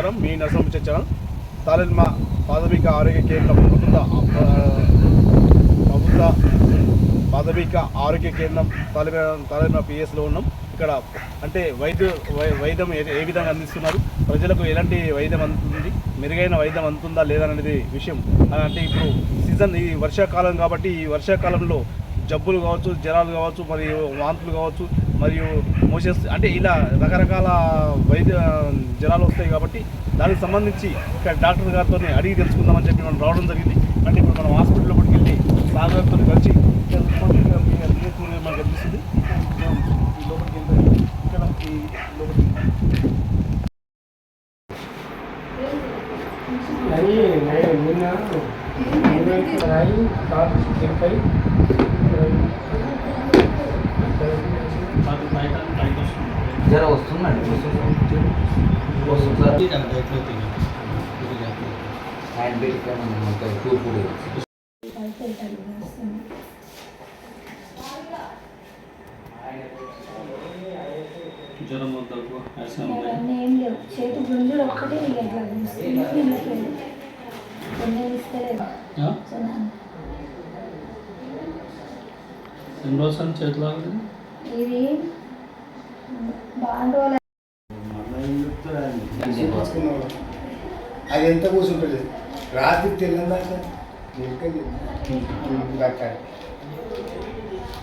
నమస్కారం. మీ నరసింహచరం తాలిన్మ ప్రాథమిక ఆరోగ్య కేంద్రం ప్రభుత్వ ప్రభుత్వ ప్రాథమిక ఆరోగ్య కేంద్రం తాలిమ తాలిమ పిఎస్లో ఉన్నాం. ఇక్కడ అంటే వైద్య వైద్యం ఏ విధంగా అందిస్తున్నారు? ప్రజలకు ఎలాంటి వైద్యం అందుతుంది మెరుగైన వైద్యం అందుతుందా లేదనేది విషయం. అంటే ఇప్పుడు సీజన్ ఈ వర్షాకాలం కాబట్టి ఈ వర్షాకాలంలో జబ్బులు కావచ్చు జ్వరాలు కావచ్చు మరియు వాంతులు కావచ్చు మరియు మోషన్స్ అంటే ఇలా రకరకాల వైద్య జ్వరాలు వస్తాయి కాబట్టి దానికి సంబంధించి ఇక్కడ డాక్టర్ గారితో అడిగి తెలుసుకుందామని చెప్పి మనం రావడం జరిగింది. అంటే ఇప్పుడు మనం హాస్పిటల్లో కూడా వెళ్ళి సాగర్తో కలిసి మనకు కనిపిస్తుంది. లోపలికి నిన్న జర వస్తుందండి వస్తుంది? సార్ హ్యాండ్ బేక్ మొత్తం తూర్పు జ్వరం వద్దకు ఏం లేవు చేతి గుంజులు ఒక్కటే నా- ఎన్ని రోజులు చేతిలో? ఇది అది ఎంత కూర్చుంటుంది? రాత్రి తెల్లందాక దాకా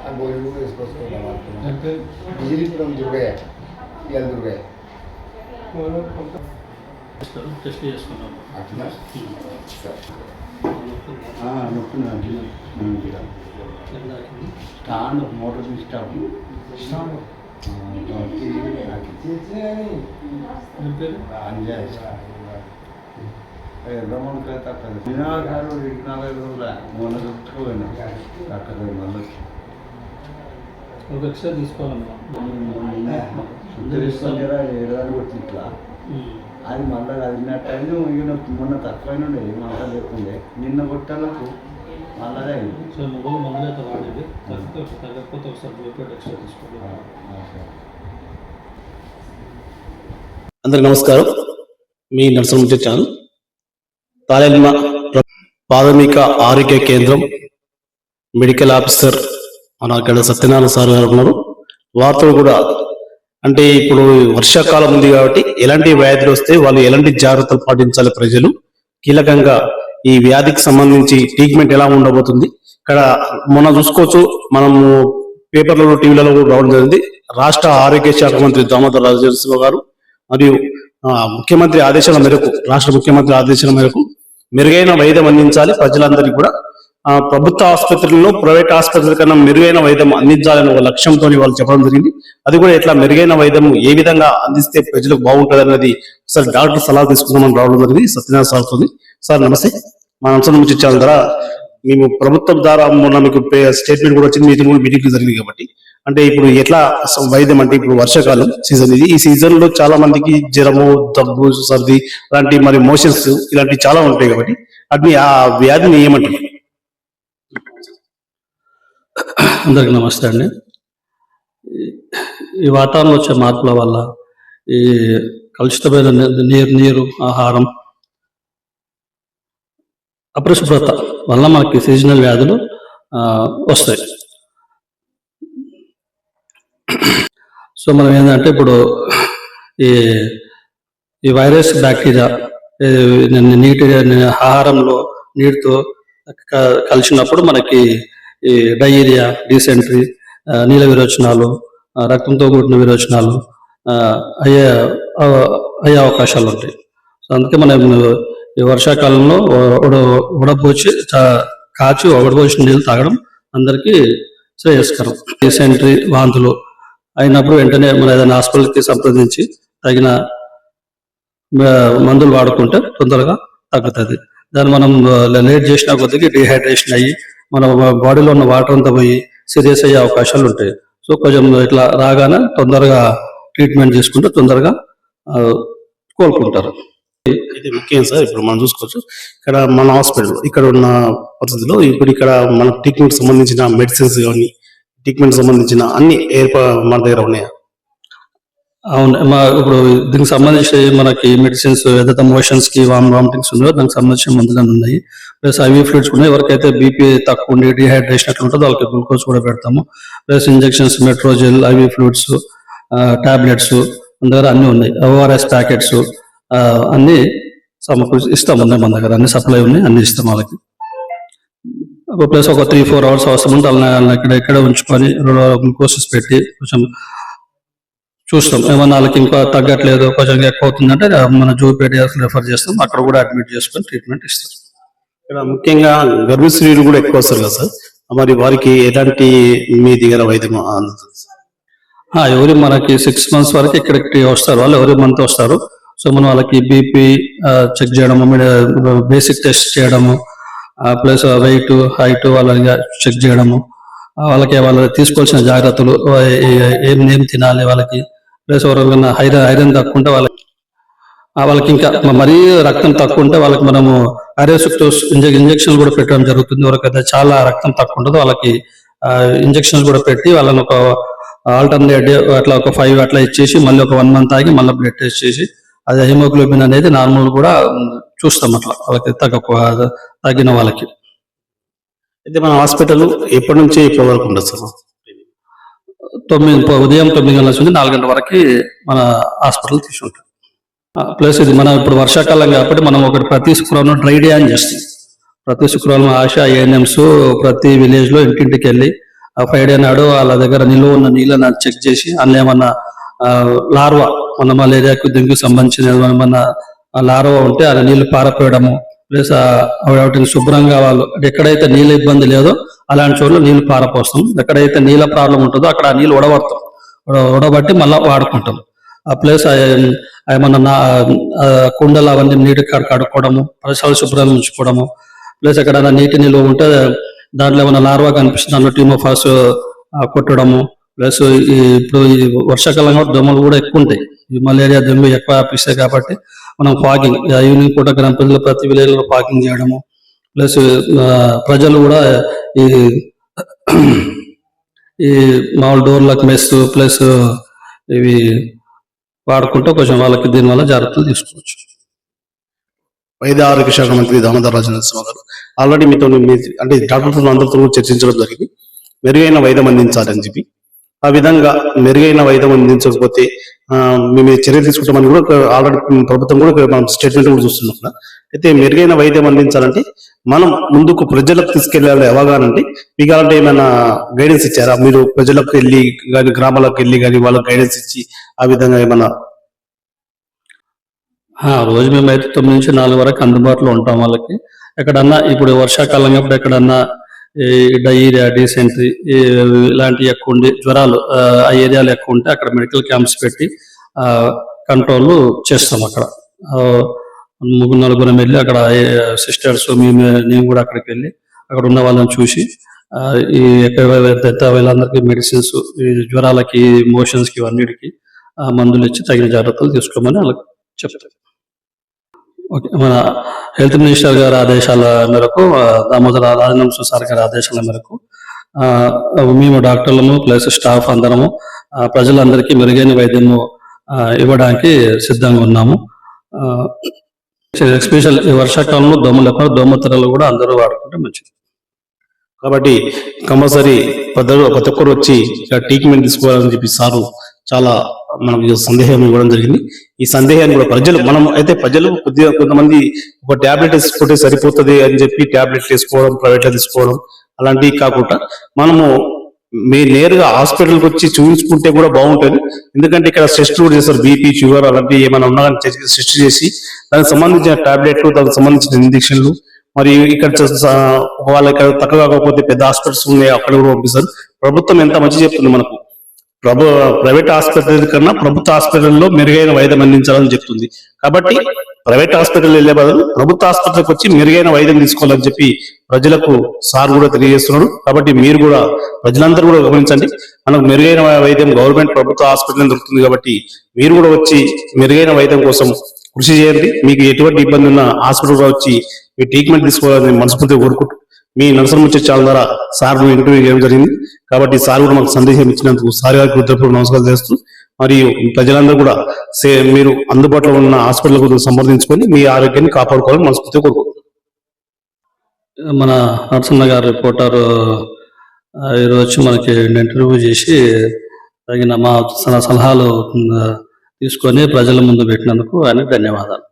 ఆ గోళీ కూడా విజిలిపురం దుర్గయ్య ఇవాళ దుర్గయ్య టెస్ట్ చేసుకున్నాము అట్లా? స్టాండ్ మోటార్ సిస్టమ్ ఏం పేరు ఎర్రమణికాయ తక్కువ నాలుగు రోజుల మొన్న చుట్టుకుపోయినా అక్కడ మళ్ళీ ఒక ఎక్స్రే తీసుకోవాలమ్మా ఇట్లా అది మళ్ళీ అయినా ఈయన మొన్న తక్కువైన ఉండే మళ్ళీ లేకుండే నిన్న కొట్టాలకు సో మొబైల్ వాడేది తగ్గితే తగ్గకపోతే ఒకసారి బ్లూపేట్ ఎక్స్రే తీసుకోవాలి అందరికి నమస్కారం. మీ నర్సముచ్చ ఛానల్. తాలెల్మ ప్ర- ప్రాథమిక ఆరోగ్య కేంద్రం మెడికల్ ఆఫీసర్ మన ఇక్కడ సత్యనారాయణ సార్ గారు ఉన్నారు. వారితో కూడా అంటే ఇప్పుడు వర్షాకాలం ఉంది కాబట్టి ఎలాంటి వ్యాధులు వస్తే వాళ్ళు ఎలాంటి జాగ్రత్తలు పాటించాలి ప్రజలు? కీలకంగా ఈ వ్యాధికి సంబంధించి ట్రీట్మెంట్ ఎలా ఉండబోతుంది? ఇక్కడ మొన్న చూసుకోవచ్చు మనము పేపర్లలో టీవీలలో కూడా రావడం జరిగింది. రాష్ట్ర ఆరోగ్య శాఖ మంత్రి దామోదర్ రాజేశ్వర గారు మరియు ముఖ్యమంత్రి ఆదేశాల మేరకు రాష్ట్ర ముఖ్యమంత్రి ఆదేశాల మేరకు మెరుగైన వైద్యం అందించాలి. ప్రజలందరికీ కూడా ప్రభుత్వ ఆసుపత్రుల్లో ప్రైవేట్ ఆసుపత్రుల కన్నా మెరుగైన వైద్యం అందించాలని ఒక లక్ష్యంతో వాళ్ళు చెప్పడం జరిగింది. అది కూడా ఎట్లా మెరుగైన వైద్యం ఏ విధంగా అందిస్తే ప్రజలకు బాగుంటుంది అనేది సార్ డాక్టర్ సలహా తీసుకుందామని రావడం జరిగింది. సత్యనారాయణ సార్ సార్ నమస్తే. మా అంశం నుంచి ఇచ్చాల ద్వారా మేము ప్రభుత్వం ద్వారా మొన్న మీకు స్టేట్మెంట్ కూడా వచ్చింది మీటింగ్ కూడా మీటింగ్ జరిగింది కాబట్టి. అంటే ఇప్పుడు ఎట్లా వైద్యం అంటే ఇప్పుడు వర్షాకాలం సీజన్ ఇది. ఈ సీజన్లో చాలా మందికి జ్వరము దగ్గు సర్ది అలాంటి మరి మోషన్స్ ఇలాంటివి చాలా ఉంటాయి కాబట్టి అట్ని ఆ వ్యాధిని ఏమంటారు? అందరికీ నమస్తే అండి. ఈ- వాతావరణం వచ్చే మార్పుల వల్ల ఈ కలుషితమైన నీరు నీరు ఆహారం అపరిశుభ్రత వల్ల మనకి సీజనల్ వ్యాధులు వస్తాయి. సో మనం ఏంటంటే ఇప్పుడు ఈ ఈ వైరస్ బ్యాక్టీరియా నీటి ఆహారంలో నీటితో క- కలిసినప్పుడు మనకి ఈ డయేరియా డీసెంట్రీ నీల విరోచనాలు రక్తంతో కూడిన విరోచనాలు అయ్యే అయ్యే అవకాశాలు ఉంటాయి. సో అందుకే మనం ఈ వర్షాకాలంలో ఉడ కాచి ఉడపోసిన నీళ్ళు తాగడం అందరికీ శ్రేయస్కరం. డీసెంట్రీ వాంతులు అయినప్పుడు వెంటనే మన ఏదైనా హాస్పిటల్కి సంప్రదించి తగిన మందులు వాడుకుంటే తొందరగా తగ్గుతుంది. దాన్ని మనం లేట్ చేసిన కొద్దికి డిహైడ్రేషన్ అయ్యి మన బాడీలో ఉన్న వాటర్ అంతా పోయి సీరియస్ అయ్యే అవకాశాలు ఉంటాయి. సో కొంచెం ఇట్లా రాగానే తొందరగా ట్రీట్మెంట్ చేసుకుంటే తొందరగా కోలుకుంటారు. ఇది ముఖ్యం సార్ ఇప్పుడు మనం చూసుకోవచ్చు. ఇక్కడ మన హాస్పిటల్ ఇక్కడ ఉన్న పరిస్థితిలో ఇప్పుడు ఇక్కడ మన ట్రీట్మెంట్ సంబంధించిన మెడిసిన్స్ కానీ ట్రీట్మెంట్ సంబంధించిన అన్ని ఏర్పా మన దగ్గర ఉన్నాయా? అవును మా ఇప్పుడు దీనికి సంబంధించి మనకి మెడిసిన్స్ ఏదైతే మోషన్స్కి వామ్ వామిటింగ్స్ ఉన్నాయో దానికి సంబంధించిన మందులు ఉన్నాయి. ప్లస్ ఐవీ ఫ్లూయిడ్స్ ఉన్నాయి ఎవరికైతే బీపీ తక్కువ ఉండి డిహైడ్రేషన్ అట్లా ఉంటుందో వాళ్ళకి గ్లూకోజ్ కూడా పెడతాము. Plus injections Metrogyl IV fluids tablets మన దగ్గర అన్ని ఉన్నాయి. ఓఆర్ఎస్ ప్యాకెట్స్ అన్ని సమకూర్చి ఇస్తాం ఉన్నాయి మన దగ్గర. అన్ని సప్లై ఉన్నాయి అన్ని ఇస్తాం వాళ్ళకి. ప్లస్ ఒక త్రీ ఫోర్ అవర్స్ అవసరం ఉంటే వాళ్ళని వాళ్ళని ఇక్కడ ఇక్కడ ఉంచుకొని గ్లూకోసెస్ పెట్టి కొంచెం చూస్తాం. ఏమన్నా వాళ్ళకి ఇంకా తగ్గట్లేదు కొంచెం ఎక్కువ అవుతుందంటే మన జూపేడియాస్ రెఫర్ చేస్తాం. అక్కడ కూడా అడ్మిట్ చేసుకొని ట్రీట్మెంట్ ఇస్తాం. ఇక్కడ ముఖ్యంగా గర్భిణీలు కూడా ఎక్కువ వస్తారు కదా సార్. మరి వారికి ఎలాంటి మీ దగ్గర వైద్యం అందుతుంది ఆ, ఎవరి మనకి సిక్స్ మంత్స్ వరకు ఇక్కడికి వస్తారు వాళ్ళు ఎవరి మంత్ వస్తారు. సో మనం వాళ్ళకి బీపీ చెక్ చేయడము బేసిక్ టెస్ట్ చేయడము ప్లస్ వెయిట్ హైట్ వాళ్ళని చెక్ చేయడము. వాళ్ళకి వాళ్ళు తీసుకోవాల్సిన జాగ్రత్తలు ఏం ఏం తినాలి వాళ్ళకి. ప్లస్ ఎవరికైనా ఐరన్ ఐరన్ తక్కువ ఉంటే వాళ్ళకి వాళ్ళకి ఇంకా మరీ రక్తం తక్కువ ఉంటే వాళ్ళకి మనము అరేసుక్టోస్ ఇంజెక్షన్ కూడా పెట్టడం జరుగుతుంది. ఎవరికైతే చాలా రక్తం తక్కువ ఉంటుందో వాళ్ళకి ఇంజెక్షన్స్ కూడా పెట్టి వాళ్ళని ఒక ఆల్టర్నేట్ డే అట్లా ఒక ఫైవ్ అట్లా ఇచ్చేసి మళ్ళీ ఒక వన్ మంత్ ఆగి మళ్ళీ బ్లడ్ టెస్ట్ చేసి అది హిమోగ్లోబిన్ అనేది నార్మల్ కూడా చూస్తాం అట్లా. వాళ్ళకి తగ్గ తగ్గిన వాళ్ళకి. అయితే మన హాస్పిటల్ ఎప్పటి నుంచి ఇప్పటి వరకు ఉండదు సార్? తొమ్మిది ఉదయం తొమ్మిది గంటల నుంచి నాలుగు గంటల వరకు మన హాస్పిటల్ తీసుకుంటాం. ప్లస్ ఇది మనం ఇప్పుడు వర్షాకాలం కాబట్టి మనం ఒకటి ప్రతి శుక్రవారం డ్రై డే అని చేస్తాం. ప్రతి శుక్రవారం ఆశా ఏఎన్ఎంస్ ప్రతి విలేజ్లో ఇంటింటికి వెళ్ళి ఆ ఫ్రైడే నాడు వాళ్ళ దగ్గర నిల్వ ఉన్న నీళ్ళని చెక్ చేసి అందులో ఏమన్నా లార్వా మన మలేరియాకు డెంగ్యూ సంబంధించిన ఏమన్నా లార్వా ఉంటే ఆ నీళ్ళు పారపోయడము ప్లస్ వాటిని శుభ్రంగా వాళ్ళు ఎక్కడైతే నీళ్ళ ఇబ్బంది లేదో అలాంటి చోట్ల నీళ్ళు పారపోస్తాం. ఎక్కడైతే నీళ్ళ ప్రాబ్లం ఉంటుందో అక్కడ ఆ నీళ్ళు ఉడబడతాం. ఉడబట్టి మళ్ళీ వాడుకుంటాం. ప్లేస్ ఏమన్నా నా కుండలు అవన్నీ నీటి కడుక్కోవడము పరిసరాలు శుభ్రంగా ఉంచుకోవడము ప్లస్ ఎక్కడైనా నీటి నిల్వ ఉంటే దాంట్లో ఏమైనా లార్వా కనిపిస్తుంది దాంట్లో టీమోఫాస్ కొట్టడము ప్లస్ ఈ ఇప్పుడు ఈ వర్షాకాలం కూడా దోమలు కూడా ఎక్కువ ఉంటాయి. ఈ మలేరియా దొమ్మి ఎక్కువ వ్యాపిస్తాయి కాబట్టి మనం ఫాగింగ్ ఈవినింగ్ పూట గ్రామ ప్రజలు ప్రతి విలేజ్లో ఫాగింగ్ చేయడము ప్లస్ ప్రజలు కూడా ఈ ఈ మామూలు డోర్లకు మెస్ ప్లస్ ఇవి వాడుకుంటూ కొంచెం వాళ్ళకి దీనివల్ల జాగ్రత్తలు తీసుకోవచ్చు. వైద్య ఆరోగ్య శాఖ మంత్రి దామోదర్ రాజ గారు. ఆల్రెడీ మీతో అంటే డాక్టర్లతో అందరితో చర్చించడం జరిగింది. మెరుగైన వైద్యం అందించాలని చెప్పి ఆ విధంగా మెరుగైన వైద్యం అందించకపోతే మేము చర్య తీసుకుంటామని కూడా ఆల్రెడీ ప్రభుత్వం కూడా మనం స్టేట్మెంట్ కూడా చూస్తున్నాం కదా. అయితే మెరుగైన వైద్యం అందించాలంటే మనం ముందుకు ప్రజలకు తీసుకెళ్ళాలి అవగానంటే మీకు అలాంటి ఏమైనా గైడెన్స్ ఇచ్చారా? మీరు ప్రజలకు వెళ్ళి కానీ గ్రామాలకు వెళ్ళి కానీ వాళ్ళకి గైడెన్స్ ఇచ్చి ఆ విధంగా ఏమైనా? ఆ, రోజు మేమైతే తొమ్మిది నుంచి నాలుగు వరకు అందుబాటులో ఉంటాం వాళ్ళకి. ఎక్కడన్నా ఇప్పుడు వర్షాకాలం కాబట్టి ఎక్కడన్నా డయేరియా డీసెంట్రీ ఇలాంటివి ఎక్కువ ఉండి జ్వరాలు ఆ, ఏరియాలు ఏరియాలో ఎక్కువ ఉంటే అక్కడ మెడికల్ క్యాంప్స్ పెట్టి కంట్రోల్ చేస్తాం అక్కడ. ఆ, ముగ్గురు నలుగురం వెళ్ళి అక్కడ సిస్టర్స్ మేము నేను కూడా అక్కడికి వెళ్ళి అక్కడ ఉన్న వాళ్ళని చూసి ఆ, ఈ వీళ్ళందరికీ మెడిసిన్స్ ఈ జ్వరాలకి మోషన్స్కి మందులు ఇచ్చి తగిన జాగ్రత్తలు తీసుకోమని వాళ్ళకి చెప్తారు మన హెల్త్ మినిస్టర్ గారి ఆదేశాల మేరకు దామోదర రాజనంశ సార్ గారి ఆదేశాల మేరకు మేము డాక్టర్లము ప్లస్ స్టాఫ్ అందరము ప్రజలందరికీ మెరుగైన వైద్యము ఇవ్వడానికి సిద్ధంగా ఉన్నాము. ఎస్పెషల్ వర్షాకాలంలో దోమలు ఎక్కువ దోమతెరలు కూడా అందరూ వాడుకుంటే మంచిది. కాబట్టి కంపల్సరీ ప్రతి ఒక్కరు వచ్చి ఇక్కడ ట్రీట్మెంట్ తీసుకోవాలని చెప్పి సారు చాలా మనకు సందేహం ఇవ్వడం జరిగింది. ఈ సందేహాన్ని కూడా ప్రజలు మనం అయితే ప్రజలు కొద్దిగా కొంతమంది ఒక టాబ్లెట్ వేసుకుంటే సరిపోతుంది అని చెప్పి టాబ్లెట్ వేసుకోవడం ప్రైవేట్లో తీసుకోవడం అలాంటివి కాకుండా మనము మీ నేరుగా హాస్పిటల్కి వచ్చి చూపించుకుంటే కూడా బాగుంటుంది. ఎందుకంటే ఇక్కడ టెస్ట్ కూడా చేస్తారు బీపీ షుగర్ అలాంటివి ఏమైనా ఉన్నా కానీ టెస్ట్ చేసి దానికి సంబంధించిన ట్యాబ్లెట్లు దానికి సంబంధించిన ఇంజక్షన్లు మరియు ఇక్కడ ఒకవేళ ఇక్కడ తక్కువ కాకపోతే పెద్ద హాస్పిటల్స్ ఉన్నాయి అక్కడ కూడా పంపిస్తారు. ప్రభుత్వం ఎంత మంచి చెప్తుంది మనకు. ప్రభు ప్రైవేట్ ఆసుపత్రి కన్నా ప్రభుత్వ ఆసుపత్రుల్లో మెరుగైన వైద్యం అందించాలని చెప్తుంది. కాబట్టి ప్రైవేట్ హాస్పిటల్ వెళ్ళే బదులు ప్రభుత్వ ఆసుపత్రికి వచ్చి మెరుగైన వైద్యం తీసుకోవాలని చెప్పి ప్రజలకు సార్ కూడా తెలియజేస్తున్నాడు. కాబట్టి మీరు కూడా ప్రజలందరూ కూడా గమనించండి. మనకు మెరుగైన వైద్యం గవర్నమెంట్ ప్రభుత్వ హాస్పిటల్ దొరుకుతుంది కాబట్టి మీరు కూడా వచ్చి మెరుగైన వైద్యం కోసం కృషి చేయండి. మీకు ఎటువంటి ఇబ్బంది ఉన్నా హాస్పిటల్ వచ్చి మీ ట్రీట్మెంట్ తీసుకోవాలని మనస్ఫూర్తిగా కోరుకుంటూ మీ నరసరముచ్చే ఛానల్ ద్వారా సార్ ఇంటర్వ్యూ చేయడం జరిగింది. కాబట్టి సార్ కూడా మాకు సందేశం ఇచ్చినందుకు సార్ గారికి కృతజ్ఞతలు నమస్కారం చేస్తూ మరియు ప్రజలందరూ కూడా సే- మీరు అందుబాటులో ఉన్న హాస్పిటల్ గురించి సంప్రదించుకొని మీ ఆరోగ్యాన్ని కాపాడుకోవాలని మనస్ఫూర్తిగా కోరుకుంటున్నాను మన నరసింహ గారు రిపోర్టర్ ఈరోజు వచ్చి మనకి ఇంటర్వ్యూ చేసి తగిన మా సల- సలహాలు తీసుకొని ప్రజల ముందు పెట్టినందుకు ఆయనకు ధన్యవాదాలు.